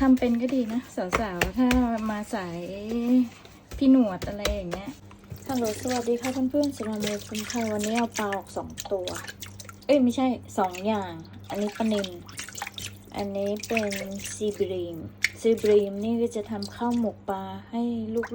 ทำเป็นก็ดีนะ สาวๆ ถ้ามาสายพี่หนวดอะไรอย่างเงี้ยฮัลโหลสวัสดีค่ะเพื่อนๆสำหรับเมย์คุณค่ะวันนี้เอาปลาออกสองตัว เอ้ย ไม่ใช่สองอย่าง อันนี้ปลานิลอันนี้เป็นซีบรีมซีบรีมนี่ก็จะทำข้าวหมกปลาให้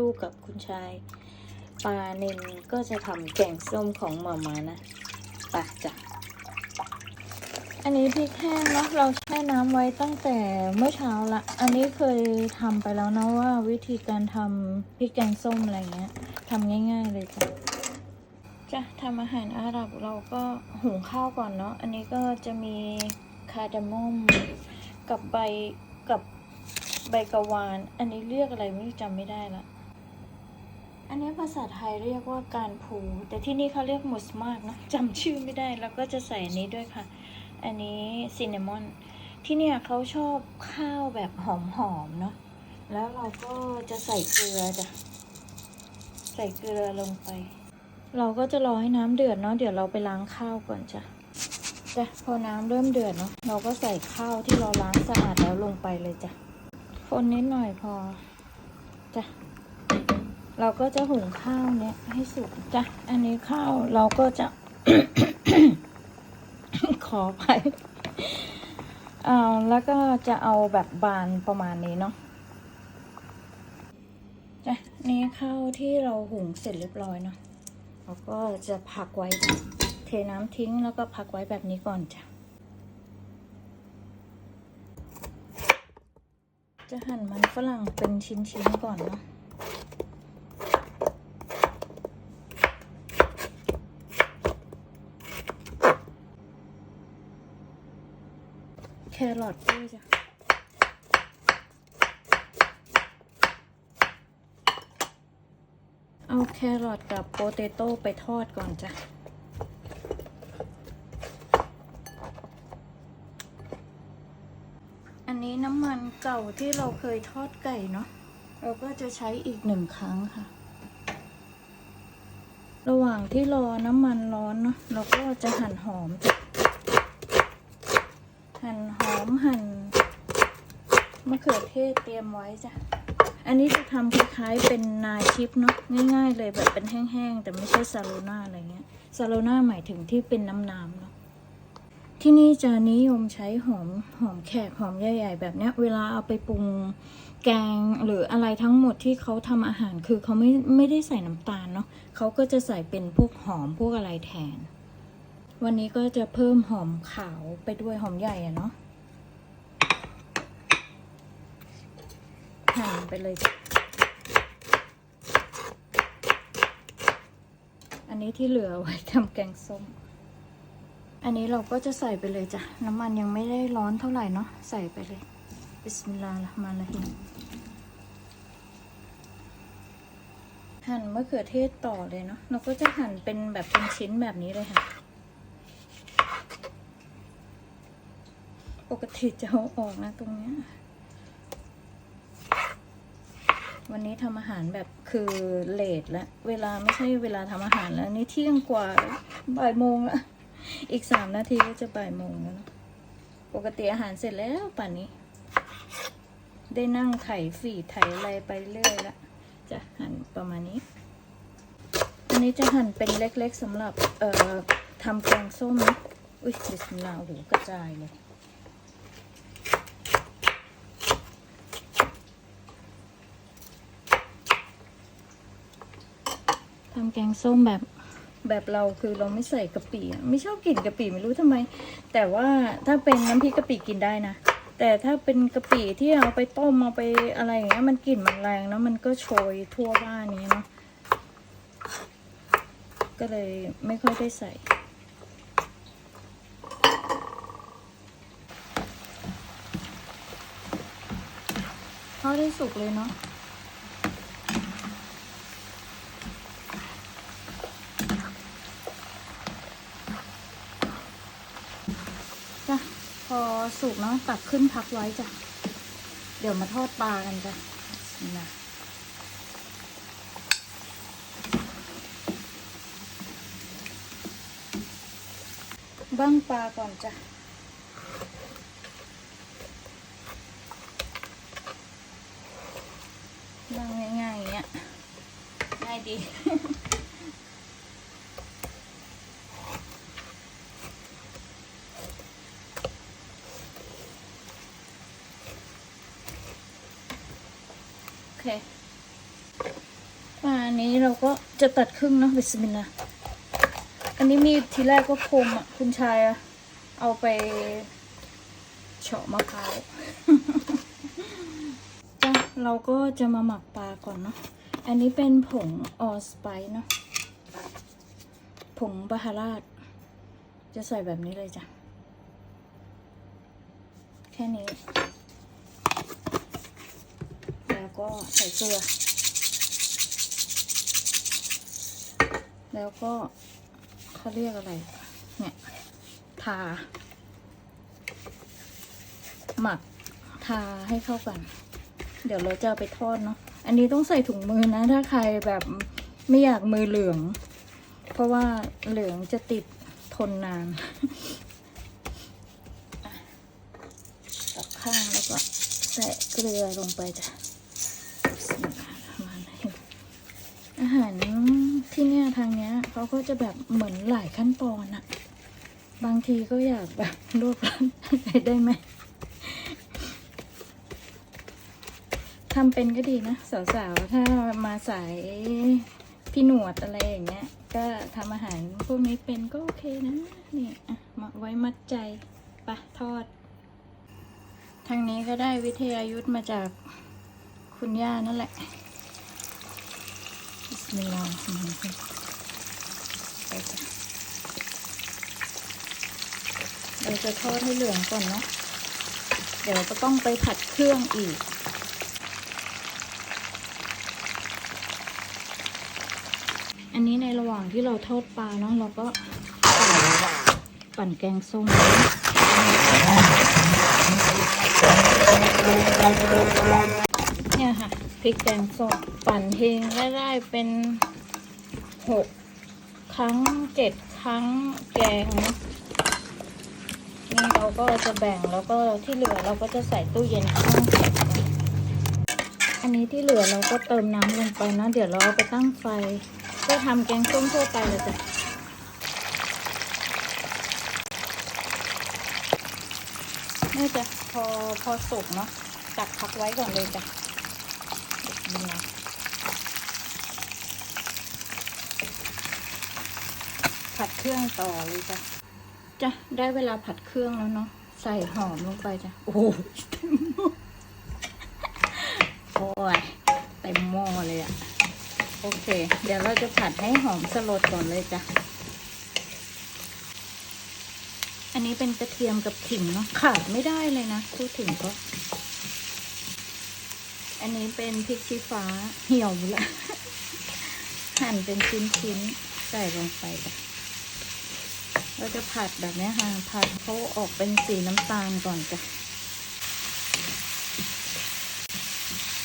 ลูกๆกับคุณชาย ปลานิลก็จะทำแกงส้มของหมามานะปะจ้ะ อันนี้พริกแห้งเนาะเราแช่น้ำไว้ตั้งแต่เมื่อเช้าละ อันนี้เคยทำไปแล้วนะว่าวิธีการทำพริกแกงส้มอะไรเงี้ยทำง่าย ๆเลยจ้ะจะทำอาหารอาหรับเราก็หุงข้าวก่อนเนาะ อันนี้ก็จะมีคาร์ดามอมกับใบกับใบกะวาน อันนี้เรียกอะไรไม่รู้จำไม่ได้ละ อันนี้ภาษาไทยเรียกว่าการพูแต่ที่นี่เขาเรียกมุสมากเนะจำชื่อไม่ได้ แล้วก็จะใส่อันนี้ด้วยค่ะ อันนี้ซินนามอน ที่เนี่ยเขาชอบข้าวแบบหอมๆเนาะ แล้วเราก็จะใส่เกลือจ้ะ ใส่เกลือลงไป เราก็จะรอให้น้ำเดือดเนาะ เดี๋ยวเราไปล้างข้าวก่อนจ้ะ จ้ะ พอน้ำเริ่มเดือดเนาะ เราก็ใส่ข้าวที่เราล้างสะอาดแล้วลงไปเลยจ้ะ คนนิดหน่อยพอ จ้ะเราก็จะหุงข้าวเนี้ยให้สุกจ้ะ อันนี้ข้าวเราก็จะ ขอไปอ่าแล้วก็จะเอาแบบบานประมาณนี้เนาะจ้ะนี่ข้าวที่เราหุงเสร็จเรียบร้อยเนาะเราก็จะพักไว้เทน้ำทิ้งแล้วก็พักไว้แบบนี้ก่อนจ้ะจะหั่นมันฝรั่งเป็นชิ้นๆก่อนเนาะ ครอทด้วยจ้ะเอาแครอทกับโปเตโต้ไปทอดก่อนจ้ะอันนี้น้ำมันเก่าที่เราเคยทอดไก่เนาะเราก็จะใช้อีกหนึ่งครั้งค่ะ ระหว่างที่รอน้ำมันร้อนเนาะเราก็จะหั่นหอมจ้ะ หั่นหอมหั่นมะเขือเทศเตรียมไว้จ้ะ อันนี้จะทำคล้ายๆเป็นนาชิปเนาะง่ายๆ เลยแบบเป็นแห้งๆ แต่ไม่ใช่ซาโลนาอะไรเงี้ยซาโลนาหมายถึงที่เป็นน้ำๆเนาะที่นี่จะนิยมใช้หอมหอมแขกหอมใหญ่ๆ แบบเนี้ย เวลาเอาไปปรุงแกงหรืออะไรทั้งหมดที่เขาทำอาหารคือเขาไม่ไม่ได้ใส่น้ำตาลเนาะเขาก็จะใส่เป็นพวกหอมพวกอะไรแทน วันนี้ก็จะเพิ่มหอมขาวไปด้วยหอมใหญ่อะเนาะหั่นไปเลย อันนี้ที่เหลือไว้ทำแกงส้ม อันนี้เราก็จะใส่ไปเลยจ้ะ น้ำมันยังไม่ได้ร้อนเท่าไหร่เนาะ ใส่ไปเลย บิสมิลลาห์ละมาละฮิมหั่นมะเขือเทศต่อเลยเนาะ เราก็จะหั่นเป็นแบบเป็นชิ้นแบบนี้เลยค่ะ ปกติจะเอาออกนะตรงเนี้ย วันนี้ทำอาหารแบบคือเลทแล้วเวลาไม่ใช่เวลาทำอาหารแล้ว นี่เที่ยงกว่าบ่ายโมงละอีกสามนาทีก็จะบ่ายโมงแล้วปกติอาหารเสร็จแล้วป่านนี้ ได้นั่งไถฝีไถอะไรไปเรื่อยละจะหั่นประมาณนี้ อันนี้จะหั่นเป็นเล็กๆสำหรับเอ่อทำแกงส้มนะอุ้ยบิสมิลลาห์โอ้โหกระจายเลย ทำแกงส้มแบบแบบเราคือเราไม่ใส่กะปิอะไม่ชอบกลิ่นกะปิไม่รู้ทำไม แต่ว่าถ้าเป็นน้ำพริกกะปิกินได้นะ แต่ถ้าเป็นกะปิที่เอาไปต้มเอาไปอะไรอย่างเงี้ยมันกลิ่นมันแรงแล้วมันก็โชยทั่วบ้านนี้เนาะก็เลยไม่ค่อยได้ใส่ทอดได้สุกเลยเนาะ สุกเนาะตักขึ้นพักไว้จ้ะ เดี๋ยวมาทอดปลากันจ้ะนะบ้างปลาก่อนจ้ะบ้างง่ายๆอย่างเงี้ยง่ายดี จะตัดครึ่งเนาะบิสมิลลาอันนี้มีทีแรกก็คมอะ คุณชายอะเอาไปเฉาะมะพร้าวจ้ะเราก็จะมาหมักปลาก่อนเนาะอันนี้เป็นผงออสไปเนาะผงบาฮาราดจะใส่แบบนี้เลยจ้ะ แค่นี้ แล้วก็ใส่เกลือ แล้วก็เขาเรียกอะไร เนี่ย ทา หมักทาให้เข้ากัน เดี๋ยวเราจะไปทอดเนาะ อันนี้ต้องใส่ถุงมือนะ ถ้าใครแบบไม่อยากมือเหลือง เพราะว่าเหลืองจะติดทนนานอะตักข้างแล้วก็ใส่เกลือลงไปจ้ะบิสมิลลาหารเราะฮีมอาหาร ที่เนี่ยทางเนี้ยเขาก็จะแบบเหมือนหลายขั้นตอนอะบางทีก็อยากแบบรวบรัดได้ไหมทำเป็นก็ดีนะ สาวๆ ถ้ามาสายพี่หนวดอะไรอย่างเงี้ย ก็ทำอาหารพวกนี้เป็นก็โอเคนะ นี่อะมาไว้มัดใจปะทอด ทางนี้ก็ได้วิทยายุทธมาจากคุณย่านั่นแหละบิสมิลลาฮิรเราะห์มา นิรเราไปจ้ะเราจะทอดให้เหลืองก่อนเนาะ เดี๋ยวก็ต้องไปผัดเครื่องอีกอันนี้ในระหว่างที่เราทอดปลาเนาะเราก็ปั่นแกงส้มเนี่ยค่ะ ริกแกงส้มปั่นเองได้ได้เป็นหกครั้งเจ็ดครั้งแกงเนาะนี่เราก็จะแบ่งแล้วก็ที่เหลือเราก็จะใส่ตู้เย็นข้างอันนี้ที่เหลือเราก็เติมน้ำลงไปนะ เดี๋ยวเราเอาไปตั้งไฟก็ทำแกงส้มทั่วไปเลยจ้ะนี่จ้ะพอพอสุกเนาะตักพักไว้ก่อนเลยจ้ะ ผัดเครื่องต่อเลยจ้ะจ้ะได้เวลาผัดเครื่องแล้วเนาะใส่หอมลงไปจ้ะ โอ้โหเต็มหม้อโอ้ยเต็มหม้อเลยอะโอเค เดี๋ยวเราจะผัดให้หอมสลดก่อนเลยจ้ะ อันนี้เป็นกระเทียมกับขิงเนาะขาดไม่ได้เลยนะพูดถึงก็อั นนี้เป็นพริกชี้ฟ้าเหี่ยวละหั่นเป็นชิ้นๆ ใส่ลงไปเราจะผัดแบบนี้ค่ะผัดเขาออกเป็นสีน้ำตาลก่อนจ้ะ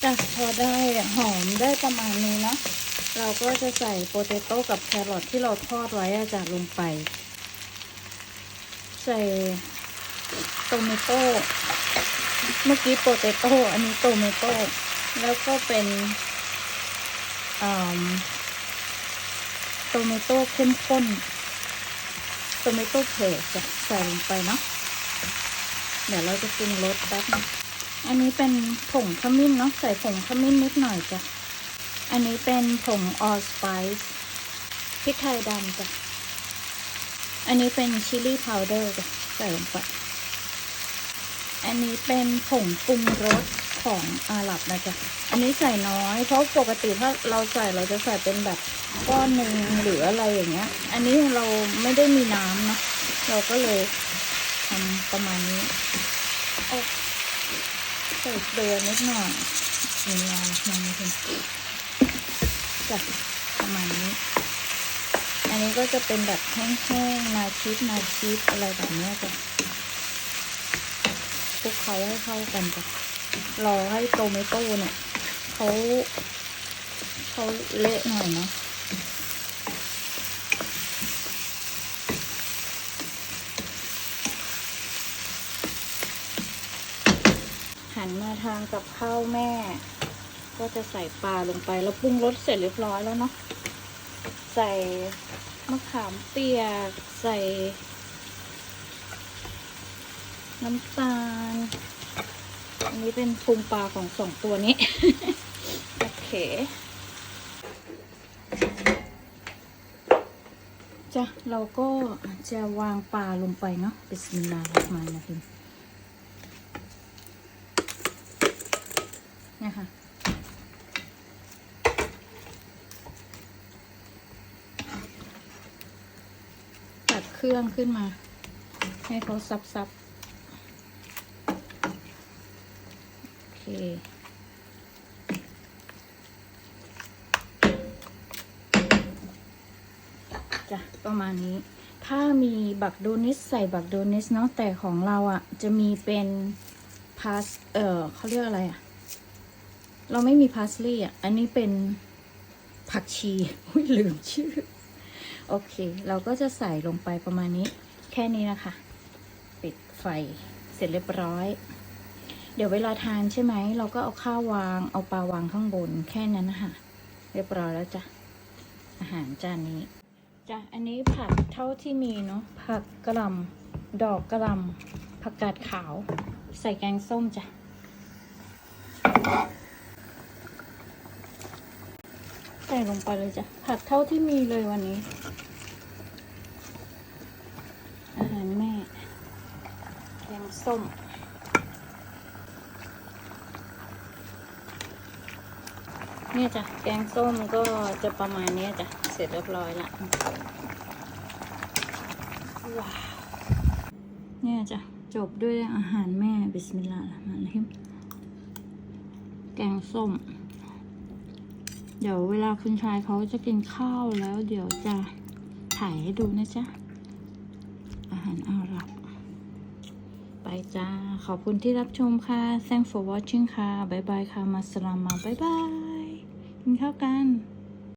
จ้ะพอได้หอมได้ประมาณนี้เนาะเราก็จะใส่โปเตโต้กับแครอทที่เราทอดไว้อะจ้ะลงไป ใส่โตเมโต้เมื่อกี้โปเตโต้อันนี้โตเมโต้ แล้วก็เป็นโตเมโต้เข้มข้นโตเมโต้เพจจะใส่ลงไปเนาะเดี๋ยวเราจะปรุงรสแป๊บนึงอันนี้เป็นผงขมิ้นเนาะใส่ผงขมิ้นนิดหน่อยจ้ะ อันนี้เป็นผงออสไปซ์พริกไทยดำจ้ะ อันนี้เป็นชิลลี่พาวเดอร์จ้ะใส่ลงไป อันนี้เป็นผงปรุงรส ของอาหรับนะจ๊ะอันนี้ใส่น้อย เพราะปกติถ้าเราใส่เราจะใส่เป็นแบบก้อนหนึ่งหรืออะไรอย่างเงี้ย อันนี้เราไม่ได้มีน้ำเนาะเราก็เลยทำประมาณนี้โอ้ใส่เกลือนิดหน่อยนี่ลองมองมาคุณจัดประมาณนี้ อันนี้ก็จะเป็นแบบแห้งๆนาชีสนาชีสอะไรแบบนี้จ้ะคลุกเขาให้เข้ากันจ้ะ รอให้โตเมโต้เนี่ยเขาเขาเละหน่อยเนาะหันมาทางกับข้าวแม่ ก็จะใส่ปลาลงไปแล้วปรุงรสเสร็จเรียบร้อยแล้วเนาะใส่มะขามเปียก ใส่ น้ำตาล อันนี้เป็นปรุงปลาของสองตัวนี้ โอเคจ้ะเราก็จะวางปลาลงไปเนาะบิสมิลลาฮิรเราะห์มานิรเราะฮีมเนี่ยค่ะตัดเครื่องขึ้นมา ให้เขาซับซับโอเค จ้ะประมาณนี้ ถ้ามีบักโดนิสใส่บักโดนิสเนาะแต่ของเราอะ่ะ จะมีเป็นพาสเออเขาเรียกอะไรอะ่ะ เราไม่มีพาสลีย์อะ อันนี้เป็นผักชีอุ้ยลืมชื่อ โอเค เราก็จะใส่ลงไปประมาณนี้ แค่นี้นะคะ ปิดไฟเสร็จเรียบร้อย เดี๋ยวเวลาทานใช่ไหม เราก็เอาข้าววาง เอาปลาวางข้างบน แค่นั้นนะคะเรียบร้อยแล้วจ้ะ อาหารจานนี้จ้ะ อันนี้ผักเท่าที่มีเนาะ ผักกระหลำดอกกระหลำผักกาดขาว ใส่แกงส้มจ้ะ ใส่ลงไปเลยจ้ะ ผักเท่าที่มีเลยวันนี้ อาหารแม่ แกงส้ม เนี่ยจ้ะแกงส้มก็จะประมาณนี้จ้ะ เสร็จเรียบร้อยละว้าวเนี่ยจ้ะ จบด้วยอาหารแม่บิสมิลลาห์ละมันฮิมแกงส้ม เดี๋ยวเวลาคุณชายเขาจะกินข้าวแล้วเดี๋ยวจะถ่ายให้ดูนะจ๊ะ อาหารอาหรับ ไปจ้า ขอบคุณที่รับชมค่ะ thanks for watching ค่ะ บ๊ายบายค่ะ มาสลามาบ๊ายบาย กินข้าวกัน